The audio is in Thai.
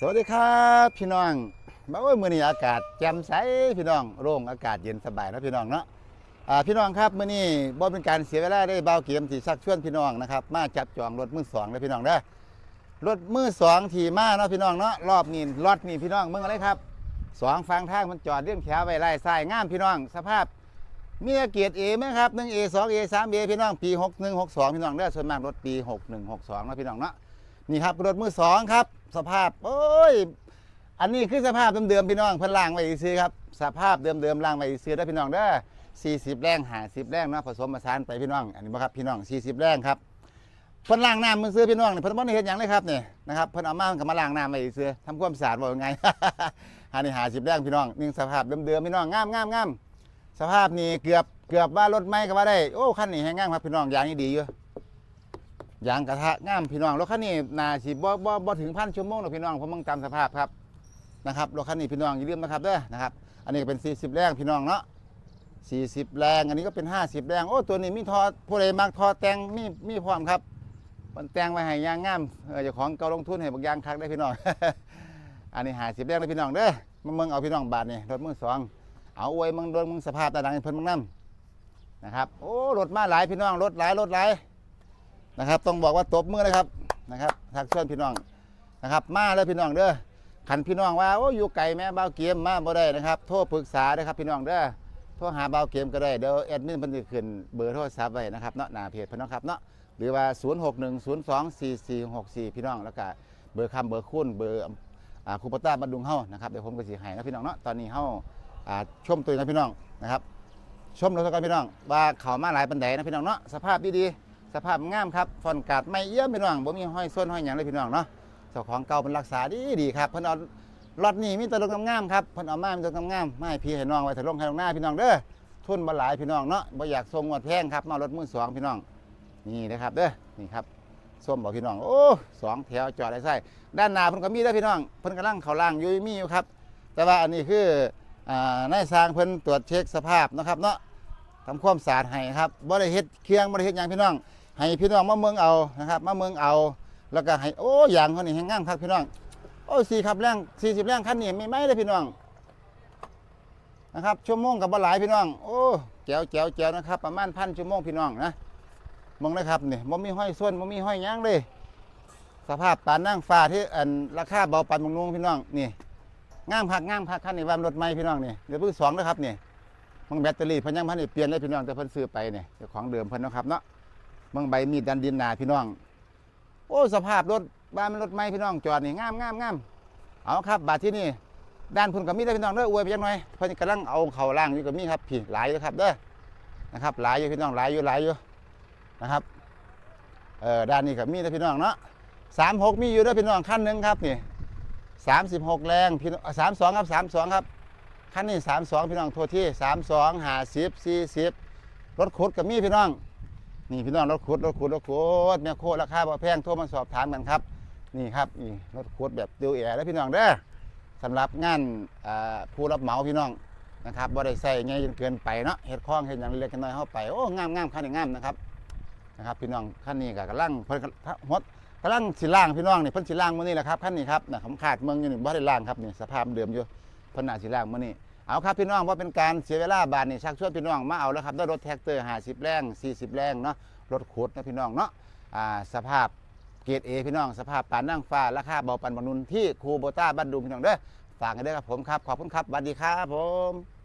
สวัสดีครับพี่น้องมาว่ามื้อนี้อากาศแจ่มใสพี่น้องโล่งอากาศเย็นสบายนะพี่น้องเนาะอ่าพี่น้องครับมื้อนี้บ่เป็นการเสียเวลาได้เบาเกียมที่ชักชวนพี่น้องนะครับมาจับจองรถมือสองเลยพี่น้องเด้อรถมือสองที่มาเนาะพี่น้องเนาะรอบนี้รถนี่พี่น้องมึงอะไรครับสองฟังทางมันจอดเรียงแถวไว้ไล่ซ้ายงามพี่น้อง สภาพมีเกียรติเอไหมครับ1 A 2 A 3 A พี่น้องปี61 62พี่น้องเด้อส่วนมากรถปี61 62เนะพี่น้องเนาะ นี่ครับรถมือสองครับ สภาพ โอ้ย อันนี้คือสภาพเดิมๆพี่น้องเพิ่นล่างไว้ซื้อครับ สภาพเดิมๆล่างไว้ซื้อได้พี่น้องเด้อ40 แรง50แรงเนาะผสมผสานไปพี่น้อง อันนี้บ่ครับพี่น้อง 40 แรงครับเพิ่นล้างน้ำมันซื้อพี่น้องเนี่เพิ่นบ่ได้เฮ็ดหยังเลยครับเนี่ยนะครับเพิ่นเอามาเพิ่นก็มาล้างน้ำไว้ซื้อทำความสะอาดว่ายังไงอันนี้50แรงพี่น้องนี่สภาพเดิมๆพี่น้องงามงามงามสภาพนี่เกือบเกือบว่ารถใหม่ก็ว่าได้ โอ้คันนี้แฮงงามครับพี่น้องยางนี่ดีอยู่ ยางกระทะง่ามพี่น้องรถคันนี้นาสิบ่บ่บ่ถึงพันชั่วโมงหรอกพี่น้องผมมึงตามสภาพครับนะครับรถคันนี้พี่น้องอย่าลืมนะครับเด้อนะครับ อันนี้ก็เป็น 40 แรงพี่น้องเนาะ40 แรง อันนี้ก็เป็น 50 แรง โอ้ตัวนี้มีทอผู้ใดมักทอแตงมีมีพร้อมครับมันแตงไว้ให้ยางงามเจ้าของเก่าลงทุนให้บักยางคักได้พี่น้อง อันนี้50แรงเลยพี่น้องเด้อมาเมืองเอาพี่น้องบาทนี่รถมือสองเอาอวยมึงโดนมึงสภาพตาดังเพิ่นมึงนํนะครับโอ้รถมาหลายพี่น้องรถหลายรถหลาย นะครับ ต้องบอกว่าตบมือนะครับนะครับทักชวนพี่น้องนะครับ มาแล้วพี่น้องเด้อขันพี่น้องว่าโอ้อยู่ไกลแม่เบาเกมมาบ่ได้นะครับโทรปรึกษาเด้ครับพี่น้องเด้อโทรหาเบาเกมก็ได้เดี๋ยวแอดมินเพิ่นสิขึ้นเบอร์โทรศัพท์ไว้นะครับเนาะหน้าเพจพิ่นเนาะครับเนาะหรือว่า 0610244464 พี่น้องแล้วก็เบอร์คำเบอร์คุณเบอร์อ่าคูปต้าบันดุงเฮานะครับเดี๋ยวผมก็สิให้นะพี่น้องเนาะตอนนี้เฮาอ่าชมตัวนะพี่น้องนะครับชมรถกันพี่น้องว่าเขามาหลายปันไดนะพี่น้องเนาะสภาพดีๆ สภาพงามครับฟอนกาดไม่เยี่ยมพี่น้องบ่มีห้อยส้นห้อยหยังเลยพี่น้องเนาะเจ้าของเก่าเป็นรักษาดีดีครับเพิ่นเอารถนี่มีแตรถงามๆครับเพิ่นเอามามีแตรถงามๆมาให้พี่ให้น้องไว้ถ้าลงให้ลงหน้าพี่น้องเด้อทุนบ่หลายพี่น้องเนาะบ่อยากส่งงวดแพงครับมารถมือสองพี่น้อง นี่นะครับเด้อนี่ครับส้มบอกพี่น้องโอ้สองแถวจอดได้ใส่ด้านหน้าเพิ่นก็มีเด้พี่น้องเพิ่นกำลังเข้าล่างอยู่มีอยู่ครับ แต่ว่าอันนี้คืออ่านายสร้างเพิ่นตรวจเช็คสภาพนะครับเนาะทำความสะอาดให้ครับบ่ได้เฮ็ดเครื่องบ่ได้เฮ็ดหยังพี่น้อง ให้พี่น้องมาเมืองเอานะครับมาเมืองเอา แล้วก็ให้โอ้ยางเขานี่แห้งงามครับพี่น้องโอ้สี่ขับแรงสี่สิบแรงคันนี้ไม่ไม่เลยพี่น้องนะครับชั่วโมงกับบ่หลายพี่น้องโอ้แจวแจวแจวนะครับ ประมาณพันชั่วโมงพี่น้องนะมองนะครับเนี่บ่มีห้อยส้นบ่มีห้อยหยางเลย สภาพปานนั่งฟ้าที่อันราคาเบาปานบางนุ่งพี่น้องนี่งามคักงามคักคันนี้ว่ารถใหม่พี่น้องนี่เดี๋ยวเพิ่งสองนะครับเนี่ยมึงแบตเตอรี่พิ่นยังพันได้เปลี่ยนเลยพี่น้องแต่เพิ่นซื้อไปเนี่ยเจ้าของเดิมเพิ่นนะครับเนาะ มึงใบมีดดันดินหนาพี่น้อง โอ้สภาพรถบ้านมันรถใหม่พี่น้องจอดนี่งามงามงามเอาครับบาทที่นี่ด้านพุ่นกับมีได้พี่น้องเด้ออวยไปจังหน่อยเพิ่นกำลังเอาเข่าล่างอยู่กับมีครับพี่หลายอยู่ครับเด้อนะครับหลายอยู่พี่น้องหลายอยู่หลายอยู่นะครับเออด้านนี้กับมีได้พี่น้องเนาะสามหกมีอยู่ด้อพี่น้องคันหนึ่งครับนี่สามสิบหกแรงพี่น้องสามสองครับสามสองครับคันนี้สามสองพี่น้องโทษที่สามสองหาสิบสี่สิบรถขุดกับมีพี่น้อง นี่พี่น้องรถขุดรถขุดรถขุดแม่โคราคาบ่แพงโทรมาสอบถามกันครับ นี่ครับนี่รถขุดแบบเดียวแอร์แล้วพี่น้องเด้อสำหรับงานผู้รับเหมาพี่น้องนะครับบ่ได้ใส่ไงจนเกินไปเนาะเฮ็ดคล้องเฮ็ดหยังเล็กน้อยเข้าไปโอ้งามงามคันนี้งามนะครับนะครับ พี่น้องคันนี้ก็กำลังเพิ่นก็ฮดกำลังสิล่างพี่น้องนี่เพิ่นสิล่างมื้อนี้แหละครับคันนี้ครับนะผมขาดเมืองอยู่นี่บ่ได้ล่างครับนี่สภาพเดิมอยู่เพิ่นน่าสิล่างมื้อนี้ เอาครับพี่น้องว่าเป็นการเสียเวลาบาทนี่ชักชวนพี่น้องมาเอาแล้วครับด้วยรถแท็กเตอร์50 แรง 40 แรงเนาะรถขุดนะพี่น้องเนาะอ่าสภาพเกรดเอพี่น้องสภาพปานนั่งฟ้าราคาเบาปันบรรนุนที่คูโบต้าบ้านดุงพี่น้องเด้อฝากกันด้วยครับผมครับขอบคุณครับสวัสดีครับผม